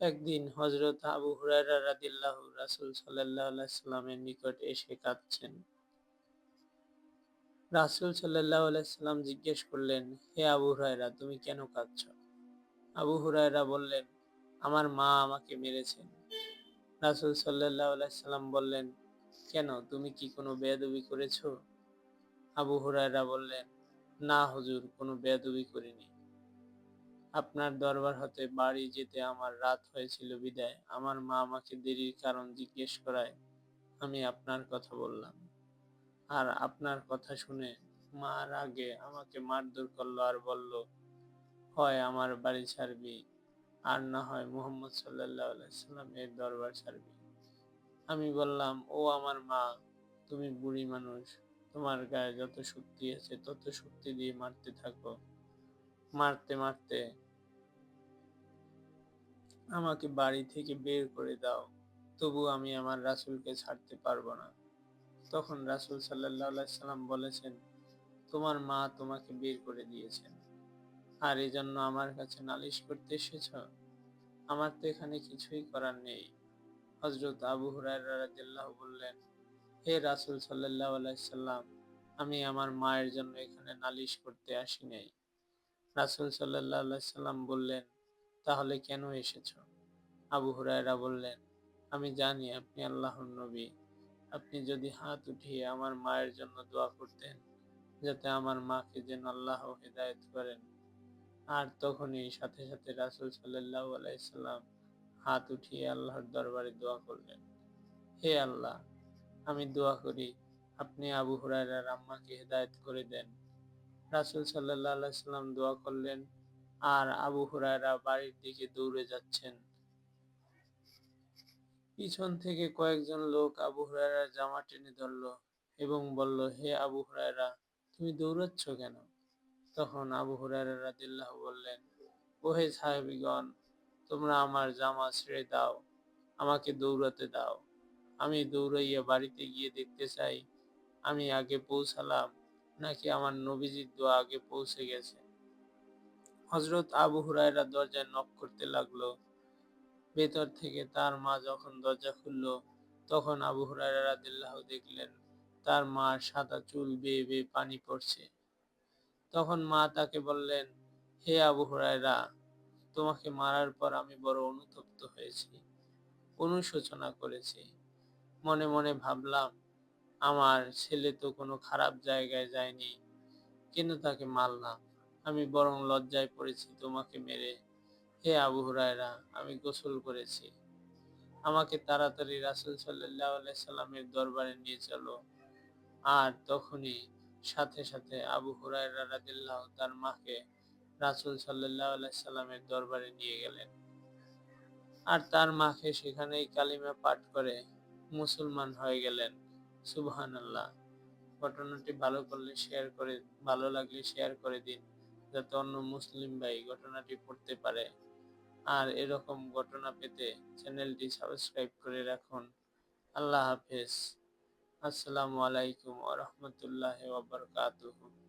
একদিন হযরত আবু হুরায়রা রাদিয়াল্লাহু রাসূল আলাইহি সাল্লামের নিকট এসে কাঁদছেন। রাসূল সাল্লাল্লাহু আলাইহি সাল্লাম জিজ্ঞেস করলেন, হে আবু হুরায়রা তুমি কেন কাঁদছ? আবু হুরায়রা বললেন, আমার মা আমাকে মেরেছেন। রাসূল সাল্লাল্লাহু আলাইহি সাল্লাম বললেন, কেন তুমি কি কোনো বেয়াদবি করেছ? আবু হুরায়রা বললেন, না হুজুর কোনো বেয়াদবি করিনি। আপনার দরবার হতে বাড়ি যেতে আমার রাত হয়েছিল বিদায় আমার মা আমাকে দেরির কারণ জিজ্ঞেস করায় আমি আপনার কথা বললাম। আর আপনার কথা শুনে মার আগে আমাকে মারধর করল আর বলল, হয় আমার বাড়ি ছাড়বি আর না হয় মুহাম্মদ সাল্লাল্লাহু আলাইহি সাল্লামের দরবার ছাড়বি। আমি বললাম, ও আমার মা তুমি বুড়ি মানুষ তোমার গায়ে যত শক্তি আছে তত শক্তি দিয়ে মারতে থাকো। মারতে মারতে আমাকে বাড়ি থেকে বের করে দাও তবু আমি আমার রাসূলকে ছাড়তে পারব না। তখন রাসূল সাল্লাম বলেছেন, তোমার মা তোমাকে বের করে দিয়েছেন আর এজন্য আমার কাছে নালিশ করতে এসেছ? আমার তো এখানে কিছুই করার নেই। হযরত আবু হুরায়রা বললেন, হে রাসূল সাল্লাল্লাহু আলাইহি সাল্লাম আমি আমার মায়ের জন্য এখানে নালিশ করতে আসি নাই। রাসূল সাল্লাম বললেন, তাহলে কেন এসেছ? আবু হুরায়রা বললেন, আমি জানি আপনি আল্লাহর নবী। আপনি যদি হাত উঠিয়ে আমার মায়ের জন্য দোয়া করতেন যাতে আমার মাকে যেন আল্লাহ হেদায়েত করেন। আর তখনই সাথে সাথে রাসূল সাল্লাল্লাহু আলাইহি সাল্লাম হাত উঠিয়ে আল্লাহর দরবারে দোয়া করলেন। হে আল্লাহ আমি দোয়া করি আপনি আবু হুরায়রার আম্মাকে হেদায়েত করে দেন। রাসূল সাল্লাম দোয়া করলেন আর আবু হুরায়রা বাড়ির দিকে দৌড়ে যাচ্ছেন। পিছন থেকে কয়েকজন লোক আবু হুরায়রার জামা টেনে ধরল এবং বলল, হে আবু হুরায়রা তুমি দৌড়াচ্ছ কেন? তখন আবু হুরায়রা রাদিয়াল্লাহু বললেন, ওহে সাহাবীগণ তোমরা আমার জামা ছেড়ে দাও আমাকে দৌড়াতে দাও। আমি দৌড়াইয়া বাড়িতে গিয়ে দেখতে চাই আমি আগে পৌঁছালাম নাকি আমার নবীজির দোয়া আগে পৌঁছে গেছে। হযরত আবু হুরায়রা দরজায় নক করতে লাগল। ভেতর থেকে তার মা যখন দরজা খুলল তখন আবু হুরায়রা রাদিয়াল্লাহু দেখলেন তার মার সাদা চুল বেয়ে বেয়ে পানি পড়ছে। তখন মা তাকে বললেন, হে আবু হুরায়রা তোমাকে মারার পর আমি বড় অনুতপ্ত হয়েছি, অনুশোচনা করেছি। মনে মনে ভাবলাম আমার ছেলে তো কোনো খারাপ জায়গায় যায়নি, কেন তাকে মারলাম? আমি বরং লজ্জায় পড়েছি তোমাকে মেরে। হে আবু হুরায়রা আমি গোসল করেছি। আমাকে তাড়াতাড়ি রাসুল আলাইহি সাল্লামের দরবারে নিয়ে চলো। আর তখনই সাথে সাথে আবু হুরায়রা রাদিয়াল্লাহু তার মাকে রাসুল আলাইহি সাল্লামের দরবারে নিয়ে গেলেন। আর তার মাকে সেখানেই কালিমা পাঠ করে মুসলমান হয়ে গেলেন। সুবহানাল্লাহ। ঘটনাটি ভালো করলে শেয়ার করে, ভালো লাগলে শেয়ার করে দিন, যাতে অন্য মুসলিম ভাই ঘটনাটি পড়তে পারে। আর এরকম ঘটনা পেতে চ্যানেলটি সাবস্ক্রাইব করে রাখুন। আল্লাহ হাফেজ। আসসালামু আলাইকুম ওয়া রহমতুল্লাহ ওয়া বারাকাতুহু।